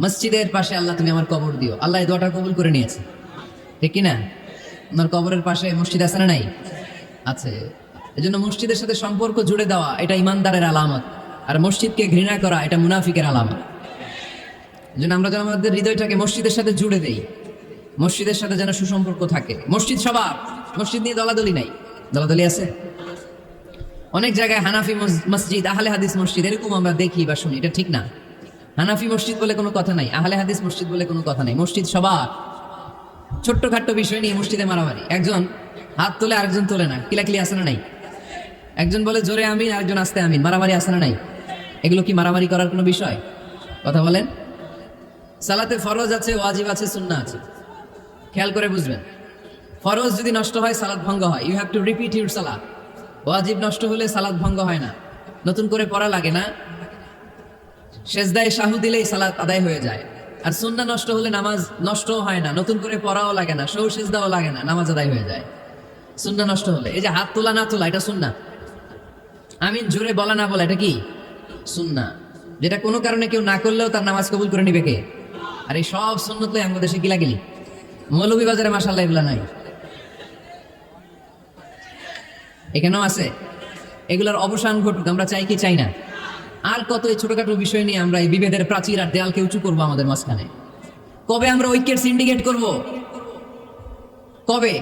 মসজিদের পাশে আল্লাহ তুমি আমার কবর দিও। আল্লাহ এই দোয়াটা কবুল করে নিয়েছে। ঠিক না আপনার কবরের পাশে মসজিদ আছে না নাই? আছে। এই জন্য মসজিদের সাথে সম্পর্ক জুড়ে দেওয়া, এটা ইমানদারের আলামত। আর মসজিদকে ঘৃণা করা, এটা মুনাফিকের আলামত। এই জন্য আমরা যেন আমাদের হৃদয়টাকে মসজিদের সাথে জুড়ে দেই। মসজিদের সাথে যেন সুসম্পর্ক থাকে। মসজিদ সবার। মসজিদ নিয়ে দলাদলি নাই। দলাদলি আছে? অনেক জায়গায় হানাফি মস- মসজিদ, আহলে হাদিস মসজিদ, এরকম আমরা দেখি বা শুনি। এটা ঠিক না। হানাফি মসজিদ বলে কোনো কথা নাই, আহলে হাদিস মসজিদ বলে কোনো কথা নাই, মসজিদ সবার। ছোট্ট খাট্ট বিষয় নিয়ে মসজিদে মারামারি। একজন হাত তোলে, আরেকজন তোলে না। কিলাকিলি আসে না নাই? একজন বলে, জোরে আমিন আরেকজন আসতে আমিন। মারামারি আসে না নাই? এগুলো কি মারামারি করার কোনো বিষয়? কথা বলেন। সালাতে ফরজ আছে, ওয়াজিব আছে সুন্না আছে। খেয়াল করে বুঝবেন। ফরজ যদি নষ্ট হয় সালাদ ভঙ্গ হয়। You have to repeat your সালাদ ওয়াজিব নষ্ট হলে সালাদ ভঙ্গ হয় না। নতুন করে পড়া লাগে না। সেজদায় শাহু দিলেই সালাত আদায় হয়ে যায়। আর সুন্না নষ্ট হলে নামাজ নষ্টও হয় না, নতুন করে পড়াও লাগে না সৌ সেজদাও লাগে না, নামাজ আদায় হয়ে যায়। সুন্না নষ্ট হলে, এই যে হাত তোলা না তোলা, এটা সুন্না আমিন, জোরে বলা না বলা, এটা কি? সুন্না যেটা কোনো কারণে কেউ না করলেও তার নামাজ কবুল করে নিবে কে? আর এই সব সুন্নত আমাদের দেশে গিলা গেলি মৌলভী বাজারে মাসাল্লাহ এগুলা নাই। এখানেও আছে। এগুলোর অবসান ঘটুক, আমরা চাই কি, চাই না? আর কত এই ছোটখাটো বিষয় নিয়ে আমরা এই বিভেদের প্রাচীর আর দেয়ালকে উঁচু করব আমাদের মাঝখানে? কবে আমরা ঐক্যের সিন্ডিকেট করব? কবে?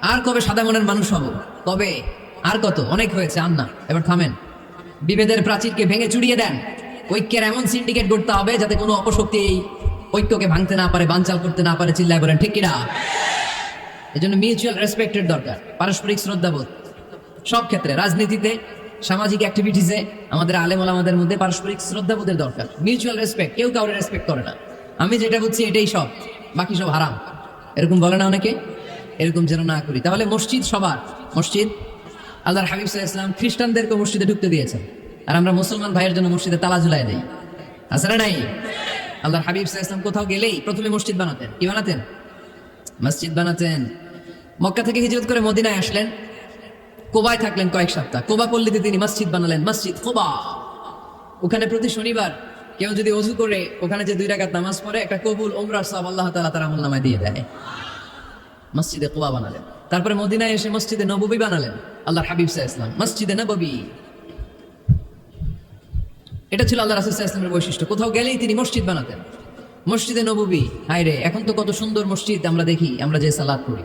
আর কবে সাদা মনের মানুষ হব? কবে? আর কত? অনেক হয়েছে আর না এবার থামেন। বিভেদের প্রাচীরকে ভেঙে চুড়িয়ে দেন। ঐক্যের এমন সিন্ডিকেট করতে হবে যাতে কোনো অপশক্তি এই ঐক্যকে ভাঙতে না পারে, বানচাল করতে না পারে, চিল্লায় বলেন, ঠিক কিনা? এই জন্য মিউচুয়াল রেসপেক্টের দরকার, পারস্পরিক শ্রদ্ধাবোধ। সব ক্ষেত্রে, রাজনীতিতে সামাজিক অ্যাক্টিভিটিসে আমাদের আলেম আমাদের মধ্যে পারস্পরিক শ্রদ্ধাবোধের দরকার। মিউচুয়াল রেসপেক্ট কেউ কাউরে রেসপেক্ট করে না। আমি যেটা বুঝছি, এটাই সব। বাকি সব হারাম। এরকম বলে না অনেকে? এরকম যেন না করি। তাহলে মসজিদ সবার। মসজিদ? আল্লাহর হাবিব সাহা ইসলাম খ্রিস্টানদেরকে মসজিদে ঢুকতে দিয়েছেন। আর আমরা মুসলমান ভাইয়ের জন্য মসজিদে তালা ঝুলাই দেই। না নাই? আল্লাহর হাবিব সাহা ইসলাম কোথাও গেলেই প্রথমে মসজিদ বানাতেন। কি বানাতেন? মসজিদ বানাতেন। মক্কা থেকে হিজরত করে মদিনায় আসলেন। কোবায় থাকলেন কয়েক সপ্তাহ। কোবা পল্লীতে তিনি মসজিদ বানালেন, মসজিদ কোবা। ওখানে প্রতি শনিবার কেউ যদি অজু করে, ওখানে যে দুই রাকাত নামাজ পড়ে, একটা কবুল ওমরার সব আল্লাহ তালা তার আমল নামায় দিয়ে দেয়। মসজিদে কোবা বানালেন। তারপরে মদিনায় এসে মসজিদে নববী বানালেন, আল্লাহর হাবিব সাহা ইসলাম মসজিদে নববী। এটা ছিল আল্লাহ রাসুল ইসলামের বৈশিষ্ট্য। কোথাও গেলেই তিনি মসজিদ বানাতেন। মসজিদে নববী হায় রে এখন তো কত সুন্দর মসজিদ আমরা দেখি, আমরা যে সালাদ করি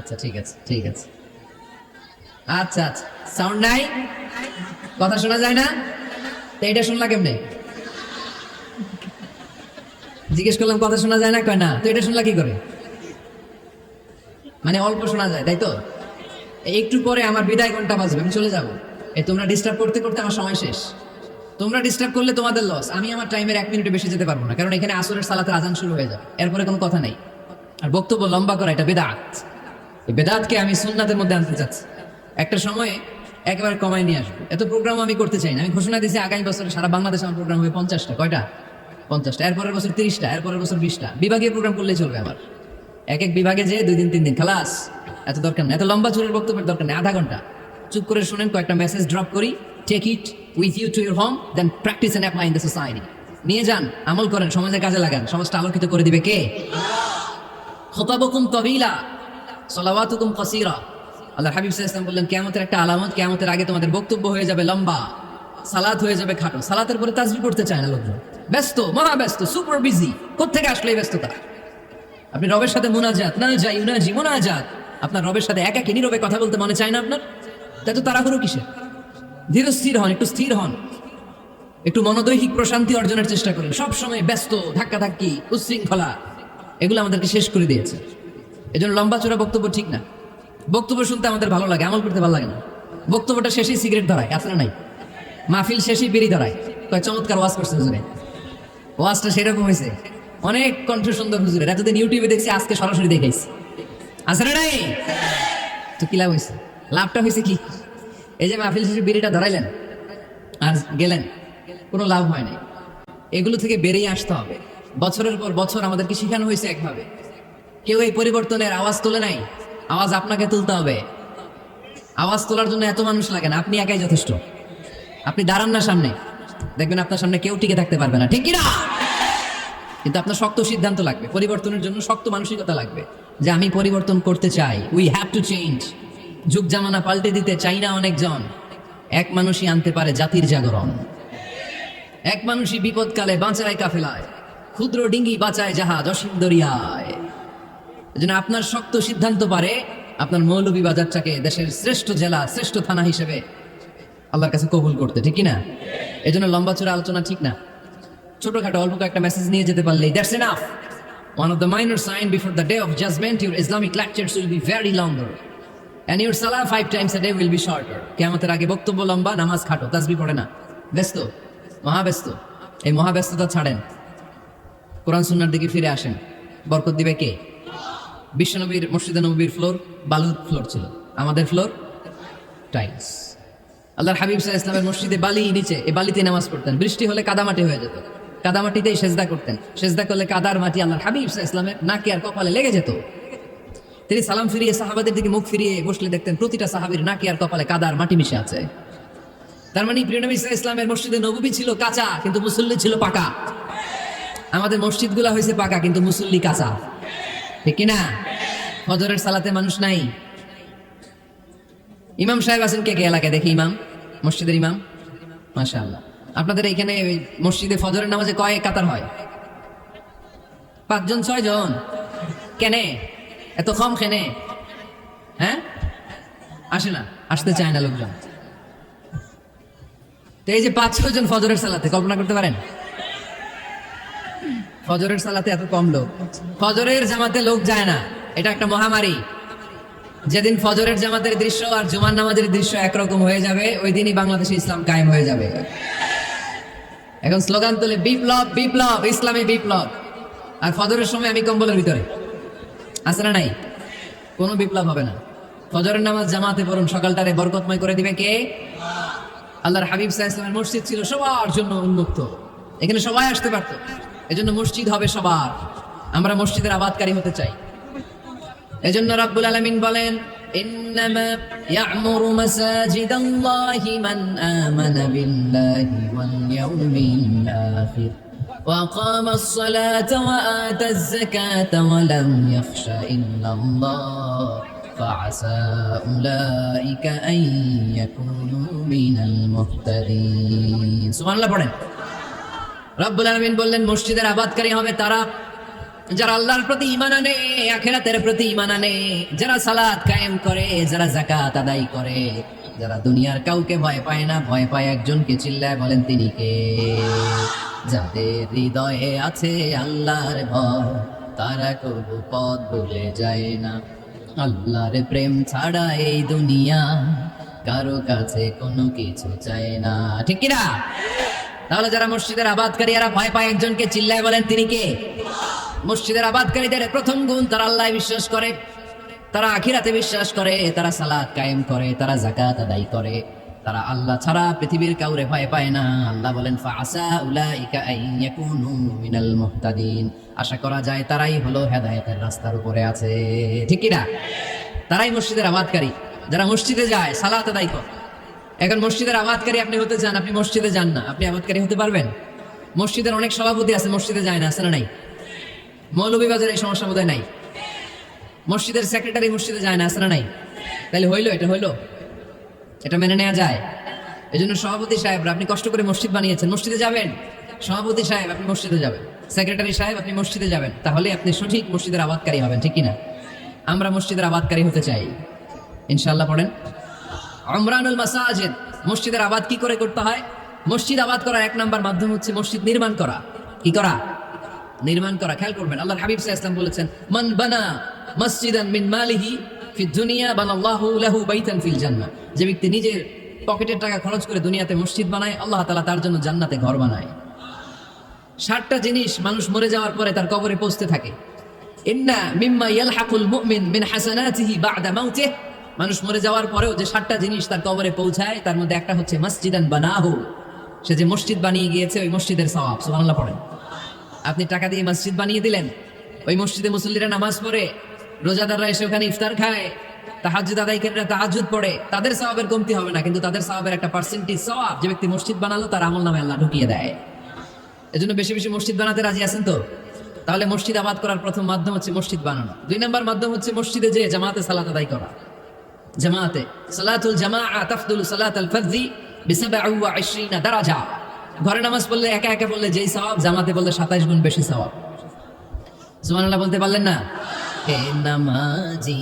আচ্ছা ঠিক আছে ঠিক আছে। আচ্ছা আচ্ছা সাউন্ড নাই? কথা শোনা যায় না? তো এটা শুনলা কেমনে? জিজ্ঞেস করলাম, কথা শোনা যায় না? কয় না, তো এটা শুনলা কি করে? মানে অল্প শোনা যায়, তাই তো? একটু পরে আমার বিদায় ঘণ্টা বাজবে? আমি চলে যাব। এই তোমরা ডিস্টার্ব করতে করতে আমার সময় শেষ। তোমরা ডিস্টার্ব করলে তোমাদের লস আমি আমার টাইমের এক মিনিটে বেশি যেতে পারব না, কারণ এখানে আসরের সালাতে আজান শুরু হয়ে যাবে। এরপরে কোনো কথা নেই। আর বক্তব্য লম্বা করা, এটা বেদাত। বেদাতকে আমি সুন্নাতের মধ্যে আনতে চাচ্ছি। একটা সময়ে একেবারে কমায় নিয়ে আসব। এত প্রোগ্রাম আমি করতে চাই না। আমি ঘোষণা দিয়েছি আগামী বছরে সারা বাংলাদেশে আমার প্রোগ্রাম হবে পঞ্চাশটা। কয়টা? পঞ্চাশটা। এরপরের বছর তিরিশটা, এরপরের বছর বিশটা। বিভাগীয় প্রোগ্রাম করলেই চলবে আমার। এক এক বিভাগে যে দুই দিন, তিন দিন খালাস এত দরকার নেই। এত লম্বা চুরের বক্তব্যের দরকার নেই। আধা ঘণ্টা। চুপ করে শুনেন, কয়েকটা মেসেজ ড্রপ করি। Take it with you to your home then practice and apply in the society নিয়ে যান, আমল করেন, সমাজের কাজে লাগান। সমাজটা আলোকিত করে দিবে কে? খতাবকুম তবিলা। সলাওয়াতুকুম কাসীরা। আল্লাহ হাবিব সাল্লাল্লাহু বললেন, কিয়ামতের একটা আলামত, কিয়ামতের আগে তোমাদের বক্তব্য হয়ে যাবে লম্বা, সালাত হয়ে যাবে খাটো। সালাতের পরে তাসবিহ করতে চায় না লোকজন। ব্যস্ত মহা ব্যস্ত সুপার বিজি কোত্থেকে আসলে এই ব্যস্ততা? আপনি রবের সাথে মোনাজাত না যাই উনাজি মোনাজাত। আপনার রবের সাথে একা কি নীরবে কথা বলতে মনে চায় না আপনার? তাই তো তাড়াহুড়ো কিসের? ধীর স্থির হন, একটু স্থির হন। একটু মনোদৈহিক প্রশান্তি অর্জনের চেষ্টা করেন। সবসময় ব্যস্ত ধাক্কা ধাক্কি উচ্ছৃঙ্খলা, এগুলো আমাদেরকে শেষ করে দিয়েছে। এজন্য লম্বা চোরা বক্তব্য ঠিক না। বক্তব্য শুনতে আমাদের ভালো লাগে, আমল করতে ভালো লাগে না। বক্তব্যটা শেষেই সিগারেট ধরায়, আছে না নাই? মাহফিল শেষেই বিড়ি ধরায়। চমৎকার ওয়াজ করছে হুজুরে। ওয়াজটা সেরকম হয়েছে। অনেক কণ্ঠ সুন্দর হুজুরের এতদিন ইউটিউবে দেখছি, আজকে সরাসরি দেখাইছি। আসলে নাই? তো কি লাভ হয়েছে? লাভটা হয়েছে কি? এই যে মাহফিল শেষে বিড়িটা ধরাইলেন আর গেলেন, কোনো লাভ হয় নাই। এগুলো থেকে বেরিয়ে আসতে হবে। বছরের পর বছর আমাদেরকে শেখানো হয়েছে একভাবে। কেউ এই পরিবর্তনের আওয়াজ তোলে নাই? আওয়াজ আপনাকে তুলতে হবে। আওয়াজ তোলার জন্য এত মানুষ লাগে না, আপনি একাই যথেষ্ট। আপনি দাঁড়ান না সামনে। দেখবেন আপনার সামনে কেউ টিকে থাকতে পারবে না। ঠিক কিনা কিন্তু আপনার শক্ত সিদ্ধান্ত লাগবে। পরিবর্তনের জন্য শক্ত মানসিকতা লাগবে যে আমি পরিবর্তন করতে চাই। উই হ্যাভ টু চেঞ্জ যুগ জামানা পাল্টে দিতে চাই না অনেকজন। এক মানুষই আনতে পারে জাতির জাগরণ। এক মানুষই বিপদকালে বাঁচায় কাফেলায়। ক্ষুদ্র ডিঙ্গি বাঁচায় জাহাজ অসীম দরিয়ায়। এজন্য আপনার শক্ত সিদ্ধান্ত পারে আপনার মৌলভী বাজারটাকে দেশের শ্রেষ্ঠ জেলা শ্রেষ্ঠ থানা হিসেবে আল্লাহর কাছে কবুল করতে ঠিক না? এই জন্য লম্বা চূড়া আলোচনা ঠিক না। ছোটখাটো অল্প একটা মেসেজ নিয়ে যেতে পারলেই that's enough One of the minor sign before the day of judgment, your Islamic lectures will be very longer. And your salah five times a day will be shorter. কেয়ামতের আগে বক্তব্য লম্বা নামাজ খাটো তাসবি পড়ে না। ব্যস্ত মহাব্যস্ত। এই মহাব্যস্ততা ছাড়েন। কোরআন সুন্নার দিকে ফিরে আসেন। বরকত দিবে কে? বিশ্বনবীর মসজিদে নবীর ফ্লোর বালুর ফ্লোর ছিল। আমাদের ফ্লোর টাইলস আল্লাহর হাবিব সাহা ইসলামের মসজিদে বালি নিচে, এই বালিতে নামাজ পড়তেন। বৃষ্টি হলে কাদামাটি হয়ে যেত। কাদামাটিতেই সেজদা করতেন। সেজদা করলে কাদার মাটি আল্লাহর হাবিব সাহা ইসলামের নাকে আর কপালে লেগে যেত। তিনি সালাম ফিরিয়ে সাহাবাদের দিকে মুখ ফিরিয়ে বসলে দেখতেন প্রতিটা সাহাবির নাকি আর কপালে কাদার মাটি মিশে আছে। তার মানে প্রিয়নবী সাহা ইসলামের মসজিদে নবী ছিল কাঁচা, কিন্তু মুসল্লি ছিল পাকা। আমাদের মসজিদগুলো হয়েছে পাকা, কিন্তু মুসল্লি কাঁচা। ঠিক কিনা? ফজরের সালাতে মানুষ নাই। ইমাম সাহেব আছেন কে কে এলাকায়? দেখি ইমাম, মসজিদের ইমাম। মাশা আল্লাহ আপনাদের এখানে মসজিদে ফজরের নামাজে কয় কাতার হয়? পাঁচজন ছয় জন কেনে? এত কম কেনে? হ্যাঁ? আসে না, আসতে চায় না লোকজন। তো এই যে পাঁচ ছয় জন ফজরের সালাতে কল্পনা করতে পারেন? ফজরের সালাতে এত কম লোক। ফজরের জামাতে লোক যায় না। এটা একটা মহামারী। যেদিন ফজরের জামাতের দৃশ্য আর জুমার নামাজের দৃশ্য একরকম হয়ে যাবে, ওই দিনই বাংলাদেশে ইসলাম কায়েম হয়ে যাবে। এখন স্লোগান তুলে, বিপ্লব বিপ্লব, ইসলামী বিপ্লব। আর ফজরের সময় আমি কম্বলের ভিতরে। আছে না নাই? কোনো বিপ্লব হবে না। ফজরের নামাজ জামাতে পড়ুন, সকালটারে বরকতময় করে দিবে কে? আল্লাহর হাবিব সাহা ইসলামের মসজিদ ছিল সবার জন্য উন্মুক্ত। এখানে সবাই আসতে পারতো। এজন্য মসজিদ হবে সবার আমরা মসজিদের আবাদকারী হতে চাই এজন্য রাব্বুল আলামিন বলেন إنما يعمر مساجد الله من آمن بالله واليوم الآخر وأقام الصلاة وآتى الزكاة ولم يخش إلا الله فعسى أولئك أن يكونوا من المهتدين سبحان الله পড়েন রব্বুল আলমিন বললেন, মসজিদের আবাদকারী হবে তারা। যারা আল্লাহর প্রতি ইমান আনে, আখেরাতের প্রতি ইমান আনে, যারা সালাত কায়েম করে, যারা জাকাত আদায় করে, যারা দুনিয়ার কাউকে ভয় পায় না, ভয় পায় একজনকে চিল্লায় বলেন, তিনি কে? যাদের হৃদয়ে আছে আল্লাহর ভয়, তারা কবু পথ ভুলে যায় না। আল্লাহর প্রেম ছাড়া এই দুনিয়া কারও কাছে কোনো কিছু চায় না। ঠিক কিনা? তাহলে যারা মসজিদের আবাদকারী, এরা ভয় পায় একজনকে চিল্লায় বলেন, তিনি কে? মসজিদের আবাদকারীদের প্রথম গুণ, তারা আল্লাহ বিশ্বাস করে, তারা আখিরাতে বিশ্বাস করে, তারা সালাদ কায়েম করে, তারা জাকাত আদায় করে। তারা আল্লাহ ছাড়া পৃথিবীর কাউরে ভয় পায় না। আল্লাহ বলেন আশা করা যায় তারাই হলো হেদায়েতের রাস্তার উপরে আছে। ঠিক না? তারাই মসজিদের আবাদকারী। যারা মসজিদে যায়, সালাত আদায় করে। এখন মসজিদের আবাদকারী আপনি হতে চান, আপনি মসজিদে যান না। আপনি আবাদকারী হতে পারবেন? মসজিদের অনেক সভাপতি আছে, মসজিদে যায় না, আছে না নাই? মৌলভীবাজার এই সমস্যা বোধহয় নাই? মসজিদের সেক্রেটারি মসজিদে যায় না, আছে না নাই? তাহলে হইল, এটা হইল? এটা মেনে নেওয়া যায়। এই জন্য সভাপতি সাহেবরা আপনি কষ্ট করে মসজিদ বানিয়েছেন, মসজিদে যাবেন? সভাপতি সাহেব, আপনি মসজিদে যাবেন। সেক্রেটারি সাহেব, আপনি মসজিদে যাবেন। তাহলে আপনি সঠিক মসজিদের আবাদকারী হবেন, ঠিক কিনা? আমরা মসজিদের আবাদকারী হতে চাই। ইনশাল্লাহ পড়েন। অমরানুল মাসাজিদ। মসজিদের আবাদ কি করে করতে হয়? মসজিদ আবাদ করার এক নম্বর মাধ্যম হচ্ছে মসজিদ নির্মাণ করা। কি করা? নির্মাণ করা। খেয়াল করবেন আল্লাহ হাবিব সাহা ইসলাম বলেছেন, মান বানা মসজিদান মিন মালিহি ফি দুনিয়া বানাল্লাহু লাহু বাইতান ফিল জান্নাহ। যে ব্যক্তি নিজের পকেটের টাকা খরচ করে দুনিয়াতে মসজিদ বানায়, আল্লাহ তাআলা তার জন্য জান্নাতে ঘর বানায়। ষাটটা জিনিস মানুষ মরে যাওয়ার পরে তার কবরে পৌঁছতে থাকে। ইন্না মিম্মা ইয়ালহাকুল মুমিন মিন হাসানাতিহি বা'দা মাউতিহি। মানুষ মরে যাওয়ার পরেও যে ষাটটা জিনিস তার কবরে পৌঁছায়, তার মধ্যে একটা হচ্ছে মসজিদান বানাহু। সে যে মসজিদ বানিয়ে গিয়েছে, ওই মসজিদের সওয়াব, সুবহানাল্লাহ পড়েন। আপনি টাকা দিয়ে মসজিদ বানিয়ে দিলেন, ওই মসজিদে মুসল্লিরা নামাজ পড়ে, রোজাদাররা এসে ওখানে ইফতার খায় তাহাজুদ আদায়কারীরা তাহাজুদ পড়ে, তাদের সওয়াবের কমতি হবে না, কিন্তু তাদের সওয়াবের একটা পার্সেন্টেজ সওয়াব, যে ব্যক্তি মসজিদ বানালো, তার আমল নামে আল্লাহ ঢুকিয়ে দেয়। এজন্য বেশি বেশি মসজিদ বানাতে রাজি আছেন তো? তাহলে মসজিদ আবাদ করার প্রথম মাধ্যম হচ্ছে মসজিদ বানানো। দুই নম্বর মাধ্যম হচ্ছে মসজিদে যে জামাতে সালাত আদায় করা। জামাতে। সালাতুল জামা তাফদুল সালাত আল ওয়া 20 দারাজা। ঘরে নামাজ পড়লে একা একা পড়লে যেই সওয়াব, জামাতে বললে 27 গুণ বেশি সওয়াব। সুবহানাল্লাহ বলতে পারলেন না? হে নামাজি,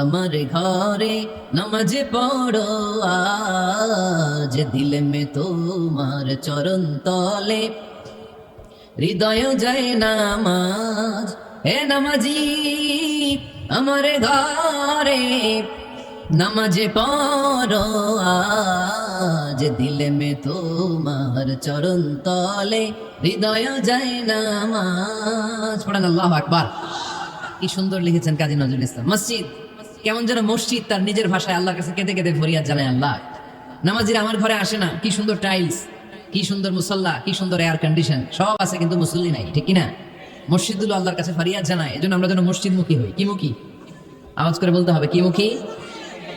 আমার ঘরে নামাজ পড়ো, আজ দিল মে তোমার চরণ তলে। হৃদয় যায় নামাজ, হে নামাজি, আমার ঘরে নামাজে পড়ো, আজ দিলে মে তোমার চরণ তলে, হৃদয় যায় নামাজ। আল্লাহ আকবার। কি সুন্দর লিখেছেন কাজী নজরুল ইসলাম। মসজিদ, কেমন যেন মসজিদ তার নিজের ভাষায় আল্লাহর কাছে কেঁদে কেঁদে ফরিয়াদ জানায় আল্লাহ। নামাজিরা আমার ঘরে আসে না, কি সুন্দর টাইলস কি সুন্দর মুসল্লা, কি সুন্দর এয়ার কন্ডিশন সব আছে কিন্তু মুসল্লি নাই, ঠিক কিনা মসজিদগুলো আল্লাহর কাছে ফরিয়াদ জানায়, এজন্য আমরা যেন মসজিদমুখী হই। কি মুখী? আওয়াজ করে বলতে হবে, কি মুখী?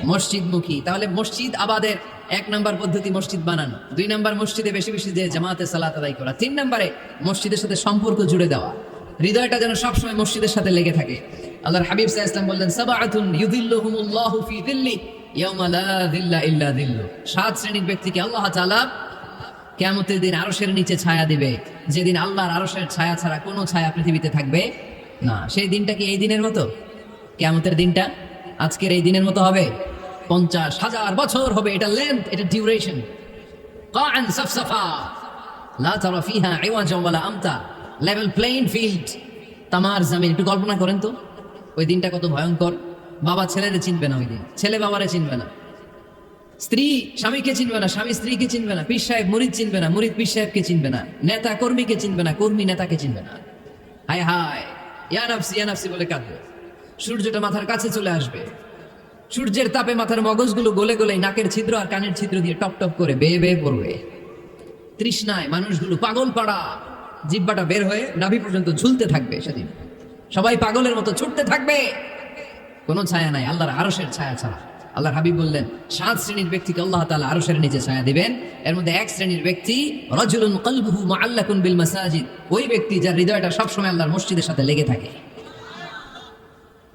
মসজিদমুখী। তাহলে মসজিদ আবাদের এক নম্বর পদ্ধতি মসজিদ বানানো। দুই নম্বর মসজিদে বেশি বেশি যে জামাতে সালাত আদায় করা। তিন নম্বরে মসজিদের সাথে সম্পর্ক জুড়ে দেওয়া। হৃদয়টা যেন সবসময় মসজিদের সাথে লেগে থাকে। আল্লাহর হাবিব সাহা ইসলাম বললেন, সাবাআতুন ইউদিল্লুহুমুল্লাহু ফি দিল্লি ইয়াউমা লা দিল্লা ইল্লা দিল্লু সাত শ্রেণির ব্যক্তিকে আল্লাহ তাআলা কেয়ামতের দিন আরশের নিচে ছায়া দিবে। যেদিন আল্লাহর আরশের ছায়া ছাড়া কোনো ছায়া পৃথিবীতে থাকবে না। সেই দিনটা কি এই দিনের মতো? কেয়ামতের দিনটা? আজকের এই দিনের মতো হবে। পঞ্চাশ হাজার বছর হবে এটা লেন্থ এটা ডিউরেশন কান সফসফা। লা তারা ফিহা ওয়ালা আমতা। লেভেল প্লেইন ফিল্ড তামার একটু কল্পনা করেন তো। ওই দিনটা কত ভয়ঙ্কর। বাবা ছেলেরে চিনবে না ওই দিন। ছেলে বাবারে চিনবে না। স্ত্রী স্বামীকে চিনবে না, স্বামী স্ত্রীকে চিনবে না, পীর সাহেব, মুরিদ চিনবে না, মুরিদ পীর সাহেবকে চিনবে না, নেতা কর্মীকে চিনবে না, কর্মী নেতাকে চিনবে না। হায় হায় ইয়ানাফসি ইয়ানাফসি বলে কাঁদবে। সূর্যটা মাথার কাছে চলে আসবে। সূর্যের তাপে মাথার মগজগুলো গলে গলে নাকের ছিদ্র আর কানের ছিদ্র দিয়ে টপ টপ করে বেয়ে বেয়ে পড়বে। তৃষ্ণায় মানুষগুলো পাগল পাড়া। জিব্বাটা বের হয়ে নাভি পর্যন্ত ঝুলতে থাকবে সেদিন। সবাই পাগলের মতো ছুটতে থাকবে। কোনো ছায়া নাই, আল্লাহর আরসের ছায়া ছাড়া। আল্লাহর হাবিব বললেন, সাত শ্রেণির ব্যক্তিকে আল্লাহ তাআলা আরশের নিচে ছায়া দিবেন। এর মধ্যে এক শ্রেণির ব্যক্তি, রাজুলুন কলবুহু মুআল্লাকুন বিল মাসাজিদ। ওই ব্যক্তি যার হৃদয়টা সবসময় আল্লাহর মসজিদের সাথে লেগে থাকে।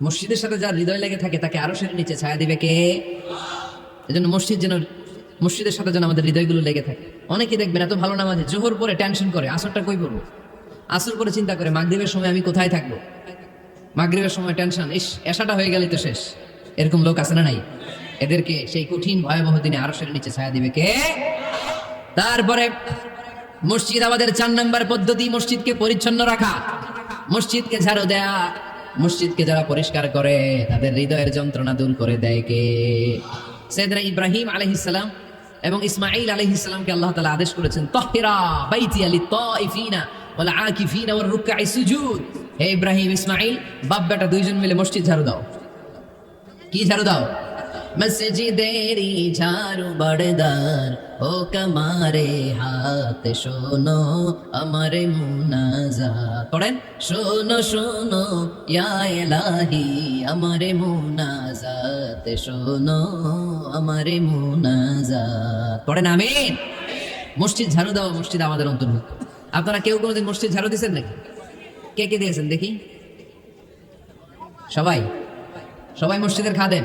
মসজিদের সাথে যার হৃদয় লেগে থাকে, তাকে আরশের নিচে ছায়া দিবে কে? এজন্য মসজিদ যেন, মসজিদের সাথে যেন আমাদের হৃদয়গুলো লেগে থাকে। অনেকে দেখবেন এত ভালো নামাজে জোহর পরে টেনশন করে, আসরটা কই পড়ব? আসর করে চিন্তা করে, মাগরিবের সময় আমি কোথায় থাকব? মাগরিবের সময় টেনশন ইস এসাটা হয়ে গেলে তো শেষ। এরকম লোক আছে না নাই? এদেরকে সেই কঠিন ভয়াবহ দিনে আরশের নিচে ছায়া দিবে কে? তারপরে মসজিদ আমাদের চার নম্বর পদ্ধতি, মসজিদকে পরিচ্ছন্ন রাখা। মসজিদকে ঝাড়ু দেয়া। মসজিদকে যারা পরিষ্কার করে, তাদের হৃদয়ের যন্ত্রণা দূর করে দেয় কে? সৈয়দনা ইব্রাহিম আলহিসাম এবং ইসমাইল আলহিসামকে আল্লাহ তালা আদেশ করেছেন, তহিরা বাইতি আলী আ কি আকিফিনা ওর রুকা সুজুদ। হে ইব্রাহিম ইসমাইল বাপ বেটা দুইজন মিলে মসজিদ ঝাড়ু দাও। কি ঝাড়ু দাও? মসজিদেরি ঝাড়ু বড়দার ও কমারে হাত শোনো আমারে মুনাজা পড়েন? শোনো শোনো, ইয়া এলাহি আমারে মুনাজাত শোনো আমারে মুনাজাত। পড়েন, আমিন। মসজিদ ঝাড়ু দাও, মসজিদ আমাদের অন্তর্ভুক্ত। আপনারা কেউ কোনোদিন মসজিদ ঝাড়ু দিয়েছেন নাকি? কে কে দিয়েছেন? দেখি। সবাই? সবাই মসজিদের খাদেন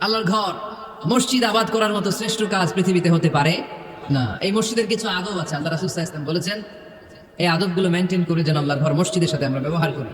আল্লাহর ঘর, মসজিদ আবাদ করার মতো শ্রেষ্ঠ কাজ পৃথিবীতে হতে পারে? না। এই মসজিদের কিছু আদব আছে, আল্লাহ রাসুল ইসলাম বলেছেন, এই আদবগুলো মেনটেন করে যেন আল্লাহর ঘর মসজিদের সাথে আমরা ব্যবহার করি।